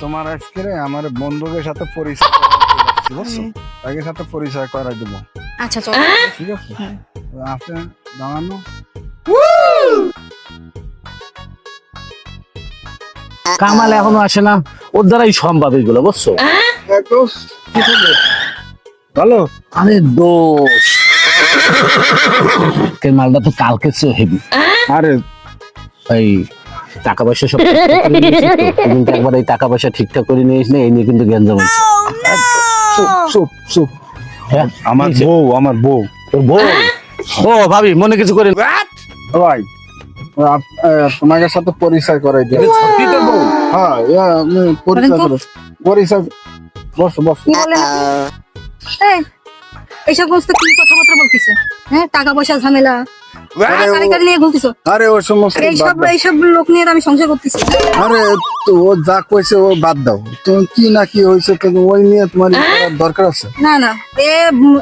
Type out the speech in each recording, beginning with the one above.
তোমার আজকে আমার বন্ধুদের সাথে পরিচয় সাথে পরিচয় করাই দেবো। আচ্ছা চল। ঠিক আছে? তো দাঁড়ানো। কামাল এখনও আসে না। ওর দ্বারাই সম্ভব এগুলো বুঝছ? ভালো আরে দোষ। কে মালটা তো কালকে চেয়ে হেভি আরে। এই টাকা পয়সা সব ঠিকঠাক করে নিয়েছিস তো? কিন্তু একবার এই টাকা পয়সা ঠিকঠাক করে নিয়েছিস না এই নিয়ে কিন্তু চুপ চুপ চুপ। হ্যাঁ আমার। বউ আমার বউ। তোর বউ? ও ভাবি মনে কিছু করে ভাই আপ- তোমাদের সাথে পরিচয় করাই দিই। সত্যি তোর বউ? হ্যাঁ আমি পরিচয় করে পরিচয় বসো বস। কি বললেন আপনি? এই, এইসব সমস্ত কি কথাবার্তা বলতেছে? হ্যাঁ টাকা পয়সা ঝামেলা কারে কারে নিয়ে ঘুরতেছো? আরে ওই সমস্ত এইসব এইসব লোক নিয়ে আমি সংসার করতেছি। আরে তো ও যা কইছে ও বাদ দাও। তুমি কি না কি হয়েছে কিন্তু ওই নিয়ে তোমার দরকার আছে? না না এ উম,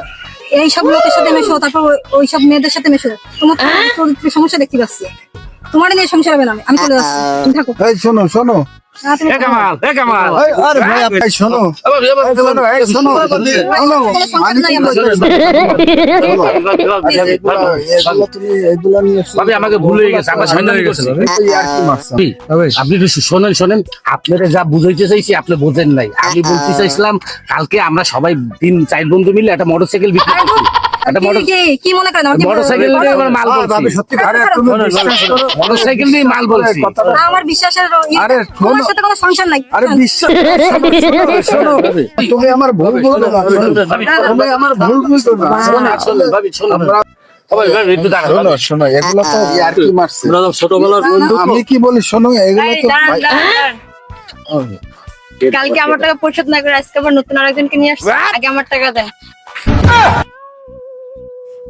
এইসব লোকের সাথে মেশো তারপর ওই- ওইসব মেয়েদের সাথে মেশো। তোমার সমস্যা দেখতে পাচ্ছি। তোমার নিয়ে সংসার হবে না আমি আমি চলে যাচ্ছি। থাকো। এই শোনো শোনো। আমাকে ভুল গেছে হয়ে আপনি একটু শোনেন শোনেন আপনারা যা বুঝাইতে চাইছি আপনি বোঝেন নাই আমি বলতে চাইছিলাম কালকে আমরা সবাই তিন চার বন্ধু মিলে একটা মোটরসাইকেল বিক্রি কি- মনে করেন মোটরসাইকেল মাল আরে ভাবি, বলছি সত্যি আরে তুমি মোটরসাইকেল নিয়ে মাল বলছি। না, আমার বিশ্বাসের ই- আরে তোমার সাথে কোনো সংসার নাই। আরে বিশ্বাস শোনো, শোনো, শোনো। তুমি আমার ভুল বুঝো না তুমি ভুল বুঝো না ভাবি, শোনো আমি কি বলি শোনো এগুলো তো। কালকে আমার টাকা পরিশোধ না করে আজকে আবার নতুন আরেকজনকে নিয়ে আসছে। আগে আমার টাকা দেন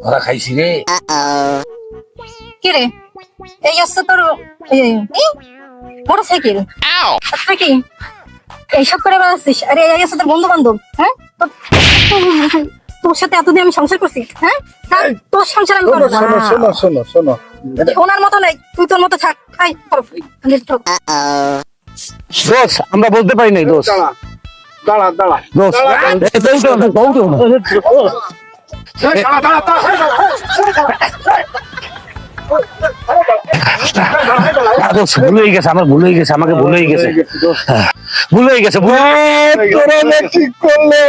ওরা খাইছি রে কি রে এই আসছে তোর মোটরসাইকেল আচ্ছা কি এইসব করে বেড়াচ্ছিস আরে এই আসছে তোর বন্ধু বান্ধব হ্যাঁ তোর- তোর সাথে এতদিন আমি সংসার করছি হ্যাঁ তোর সংসার আমি শোনো করব শোনো শোনো শোনো শোনো ওনার মতো নাই তুই তোর মতো থাক আই। দোষ আমরা বলতে পারি নাই দোষ দাঁড়া দাঁড়া দাঁড়া দোষ ভুল হয়ে গেছে আমার ভুল হয়ে গেছে আমাকে ভুল হয়ে গেছে। হ্যাঁ, ভুল হয়ে গেছে। ভুল ঠিক করলে